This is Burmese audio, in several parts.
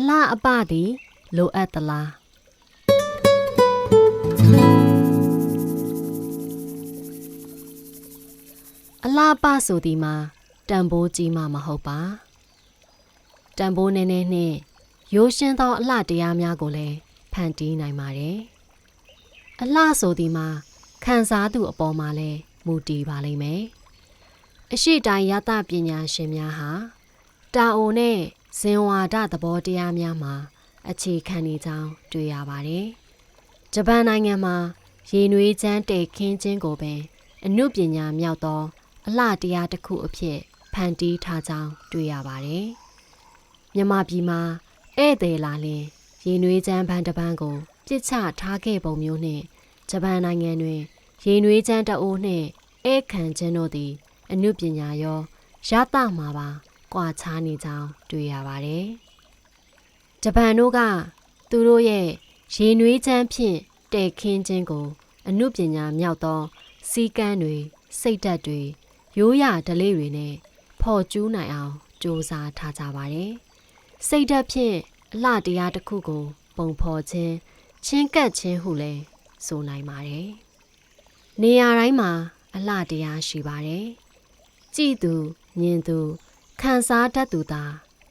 အလှအပသည်လိုအပ်သလားအလှပဆိုသည်မှာတန်ဖိုးကြီးမှမဟုတ်ပါတန်ဖိုးနည်းနည်းနှင့်ရိုးရှင်းသောအလှတရားများကိုလည်းဖန်တီးနိုင်ပါတယ်အလှဆိုသည်မှာခံစားသူအပေါ်မှာလည်းမူတည်ပါလိမ့်မယ်အရှိတိုင်းယတပညာရှင်များဟာတာအိုနဲ့ ဇင်ဝါဒသဘောတရားများမှာအခြေခံနေကြောင်းတွေ့ရပါတယ်ဂျပန်နိုင်ငံမှာရေနွေးချမ်းတဲခင်းခြင်းကိုပင်အနုပညာမြောက်သော အလှတရားတစ်ခုအဖြစ်ဖန်တီးထားကြောင်းတွေ့ရပါတယ်။မြန်မာပြည်မှာဧည့်သည်လာလင်ရေနွေးချမ်းပန်းတစ်ပန်းကိုပြစ်ချထားခဲ့ပုံမျိုးနှင့်ဂျပန်နိုင်ငံတွင်ရေနွေးချမ်းတအိုးနှင့်ဧခံခြင်းတို့သည်အနုပညာရောရသမှာပါ ကွာခြားနေကြောင်းတွေ့ရပါတယ်။ဂျပန်တို့ကသူတို့ရဲ့ရေနွေးချမ်းဖြင့်တဲခင်းခြင်းကိုအနုပညာမြောက်သောစီကန်းတွေစိတ်ဓာတ်တွေရိုးရဓလေ့တွေနဲ့ဖော်ကျူးနိုင်အောင်စူးစမ်းထားကြပါတယ်။စိတ်ဓာတ်ဖြင့်အလှတရားတစ်ခုကို ပုံဖော်ခြင်းချင်းကပ်ခြင်းဟုလည်းဆိုနိုင်ပါတယ်။နေရာတိုင်းမှာ အလှတရားရှိပါတယ်။ကြည်သူမြင်သူ ခံစားတတ်သူသာ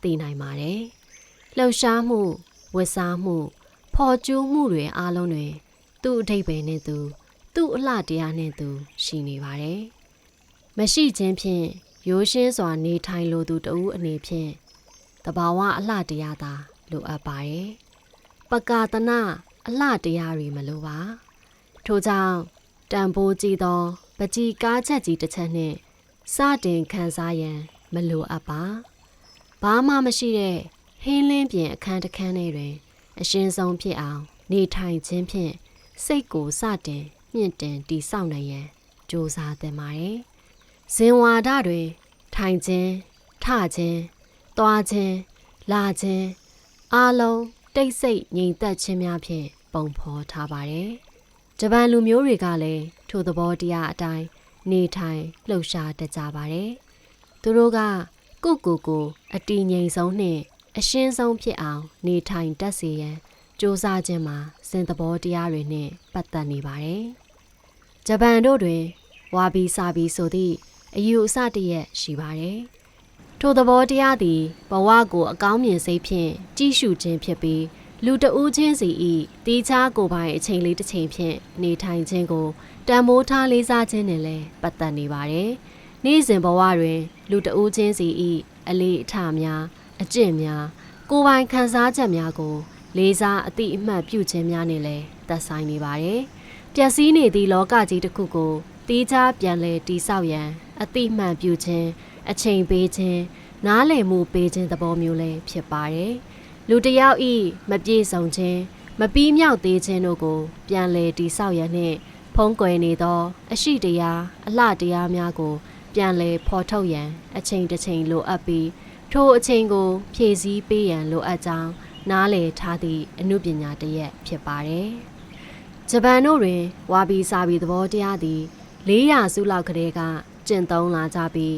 သိနိုင်ပါတယ်။လှုပ်ရှားမှုဝတ်စားမှုဖော်ကျူးမှုတွေအားလုံးတွင် သူ့အထိပ္ပယ်နဲ့သူသူ့အလှတရားနဲ့သူ ရှိနေပါတယ်။မရှိခြင်းဖြင့်ရိုးရှင်းစွာနေထိုင်လိုသူတဦးအနေဖြင့်တဘာဝအလှတရားသာလိုအပ်ပါတယ်။ပကာတနာအလှတရားတွေမလိုပါ။ထို့ကြောင့်တန်ဖိုးကြည့်သောပကြီးကားချက်ကြီးတစ်ချက်နှင့်စတင်ခန်းစားရန် မလိုအပ်ပါ။ဘာမှမရှိတဲ့ဟင်းလင်းပြင်အခန်းတစ်ခန်းထဲတွင် အရှင်းဆုံးဖြစ်အောင် နေထိုင်ခြင်းဖြင့်စိတ်ကိုစတင်မြင့်တင်တည်ဆောက်နိုင်ရန်ကြိုးစားသင့်ပါတယ်။ဇင်ဝါဒတွင် ထိုင်ခြင်းထခြင်းသွားခြင်းလာခြင်းအားလုံးတိတ်ဆိတ်ငြိမ်သက်ခြင်းများဖြင့်ပုံဖော်ထားပါတယ်။ဂျပန်လူမျိုးတွေကလည်းထိုသဘောတရားအတိုင်းနေထိုင်လှုပ်ရှားတတ်ကြပါတယ်။ သူတို့ကကိုယ့်ကိုယ်ကိုအတီငြိမ်ဆုံးနှင့် အရှင်းဆုံးဖြစ်အောင် နေထိုင်တတ်စေရန်စ조사ခြင်းမှာစင်သဘောတရားတွေနှင့်ပတ်သက်နေပါတယ်။ဂျပန်တို့တွင်ဝါဘီစာဘီဆိုသည့်အယူအဆတရက်ရှိပါတယ်။ထိုသဘောတရားသည်ဘဝကိုအကောင်းမြင်စိတ်ဖြင့်ကြည့်ရှုခြင်းဖြစ်ပြီးလူတဦးချင်းစီဤတီးခြားကိုယ်ပိုင်အချိန်လေးတစ်ချိန်ဖြင့်နေထိုင်ခြင်းကိုတန်မိုးထားလေးစားခြင်းနဲ့လည်းပတ်သက်နေပါတယ်။ နေ့စဉ်ဘဝတွင် လူတဦးချင်းစီဤအလေးအထများအကျင့်များကိုယ်ပိုင်ခံစားချက်များကို လေးစားအတိအမှတ်ပြုခြင်းများနဲ့လည်းသက်ဆိုင်နေပါတယ်။ပျက်စီးနေသည့်လောကကြီးတစ်ခုကိုတီးခြားပြန်လဲတိဆောက်ရန်အတိမှန်ပြုခြင်းအချိန်ပေးခြင်းနားလည်မှုပေးခြင်းသဘောမျိုးလည်းဖြစ်ပါတယ်။လူတစ်ယောက်ဤမပြေဆုံးခြင်းမပြီးမြောက်သေးခြင်းတို့ကို ပြန်လဲတိဆောက်ရန်နှင့်ဖုံးကွယ်နေသော အရှိတရားအလှတရားများကို ပြန်လဲဖော်ထုတ်ရန် အချိန်တစ်ချိန်လိုအပ်ပြီးထိုအချိန်ကို ဖြည့်ဆည်းပေးရန်လိုအပ်ကြောင်းနားလည်ထားသည့်အမှုပညာတစ်ရက်ဖြစ်ပါတယ်။ဂျပန်တို့တွင်ဝါဘီစာဘီသဘောတရားသည်400စုလောက်ကလေးကကျင့်သုံးလာကြပြီး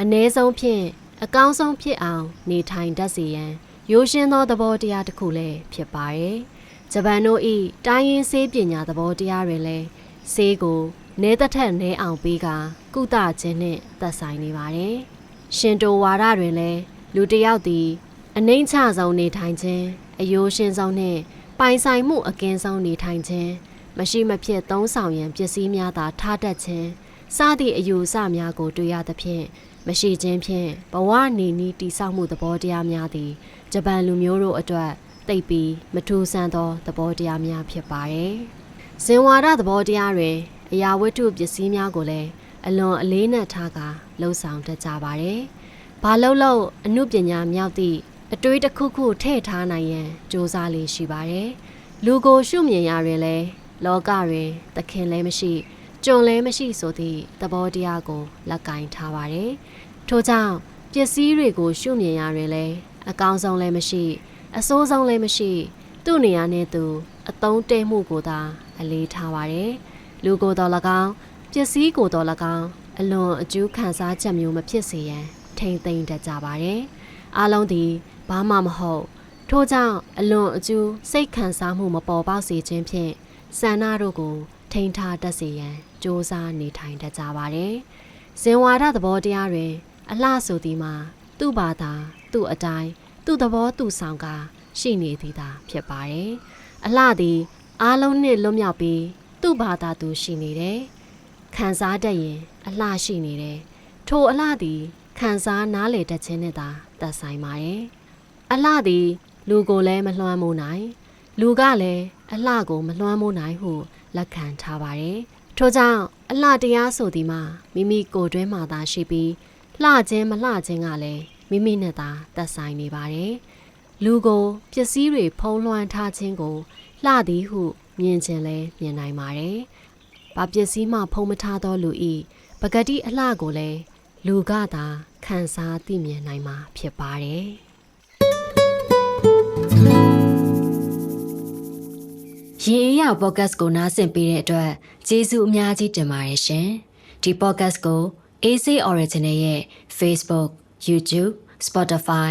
အ ਨੇ ဆုံးဖြင့်အကောင်းဆုံးဖြစ်အောင် နေထိုင်တတ်စေရန်ရိုးရှင်းသောသဘောတရားတစ်ခုလည်းဖြစ်ပါတယ်။ဂျပန်တို့၏တိုင်းရင်းဆေးပညာသဘောတရားတွေလည်းဆေးကိုနဲသက်ထက်နဲအောင်ပေးက ကုသခြင်းနှင့်သက်ဆိုင်နေပါတယ်။ရှင်တိုဝါဒတွင်လည်းလူတစ်ယောက်သည်အနှိမ့်ချဆုံးနေထိုင်ခြင်းအယိုးရှင်းဆုံးနှင့်ပိုင်ဆိုင်မှုအကင်းဆုံးနေထိုင်ခြင်းမရှိမဖြစ်သုံးဆောင်ရန်ပစ္စည်းများသာထားတတ်ခြင်းစသည့်အယူအဆများကိုတွေ့ရသဖြင့်မရှိခြင်းဖြင့်ဘဝနေနည်းတိဆောက်မှုသဘောတရားများသည်ဂျပန်လူမျိုးတို့အတွက်သိပ်ပြီးမထူးဆန်းသောသဘောတရားများဖြစ်ပါတယ်။ဇင်ဝါဒသဘောတရားတွင်အရာဝတ္ထုပစ္စည်းများကိုလည်း အလွန်အလေးနက်ထားကာလှုပ်ဆောင်တတ်ကြပါတယ်။ဘာလို့လို့အမှုပညာမြောက်သည့်အတွေးတစ်ခုခုထည့်ထားနိုင်ရန်စ조사လေးရှိပါတယ်။လူကိုရှုမြင်ရရင်လည်းလောကတွင်သခင်လည်းမရှိကြုံလည်းမရှိဆိုသည့်သဘောတရားကိုလက်ကင်ထားပါတယ်။ထို့ကြောင့်ပစ္စည်းတွေကိုရှုမြင်ရရင်လည်းအကောင်းဆုံးလည်းမရှိ အဆိုးဆုံးလည်းမရှိ သူ့နေရာနဲ့သူအသုံးတည့်မှုကိုသာအလေးထားပါတယ်။လူကိုယ်တော်၎င်း ပစ္စည်းကိုယ်တော်၎င်းအလွန်အကျူးခံစားချက်မျိုးမဖြစ်စေရန် ထိမ့်သိမ့်တတ်ကြပါတယ်။အားလုံးသည်ဘာမှမဟုတ်ထို့ကြောင့်အလွန်အကျူးစိတ်ခံစားမှုမပေါ်ပေါက်စေခြင်းဖြင့်ဆန္ဒတို့ကို ထိန်းထားတတ်စေရန်စ조사နေထိုင်တတ်ကြပါတယ်။ဇင်ဝါဒသဘောတရားတွင် အလှဆိုသည်မှာ သူ့ဘာသာ သူ့အတိုင်းသူ့သဘောသူ့ဆောင်ကရှိနေသည်သာဖြစ်ပါတယ်။အလှသည် အားလုံးနှင့်လွတ်မြောက်ပြီးသူ့ဘာသာသူရှိနေတယ်။ ခံစားတတ်ရင် အလှရှိနေတယ်။ထိုအလှသည်ခံစားနားလေတတ်ခြင်းနဲ့သာသက်ဆိုင်ပါတယ်။အလှသည် လူကိုလည်းမလွှမ်းမိုးနိုင် လူကလည်းအလှကိုမလွှမ်းမိုးနိုင်ဟုလက်ခံထားပါတယ်။ထို့ကြောင့်အလှတရားဆိုသည်မှာမိမိကိုယ်တွင်းမှာသာရှိပြီးလှခြင်းမလှခြင်းကလည်းမိမိနဲ့သာသက်ဆိုင်နေပါတယ်။လူကိုပစ္စည်းတွေဖုံးလွှမ်းထားခြင်းကိုလှသည်ဟုမြင်ခြင်းလဲမြင်နိုင်ပါတယ်။ ဘာပစ္စည်းမှဖုံးမထားသောလူဤပဂတိအလှကိုလည်းလူကသာခံစားသိမြင်နိုင်မှာဖြစ်ပါတယ်။ရင်အေးရပေါ့ကတ်ကိုနားဆင်ပေးတဲ့အတွက်ကျေးဇူးအများကြီးတင်ပါတယ်ရှင်။ဒီပေါ့ကတ်ကို AC Original ရဲ့ Facebook, YouTube, Spotify,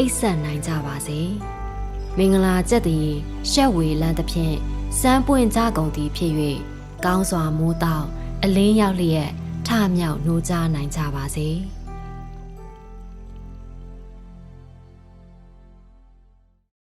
အိပ်ဆက်နိုင်ကြပါစေမင်္ဂလာကြက်သည်ရှက်ဝေလန်းသဖြင့်စမ်းပွင့်ကြကုန်သည်ဖြစ်၍ကောင်းစွာမိုးတောက်အလင်းရောက်လျက်ထမြောက်နှိုးကြနိုင်ကြပါစေ။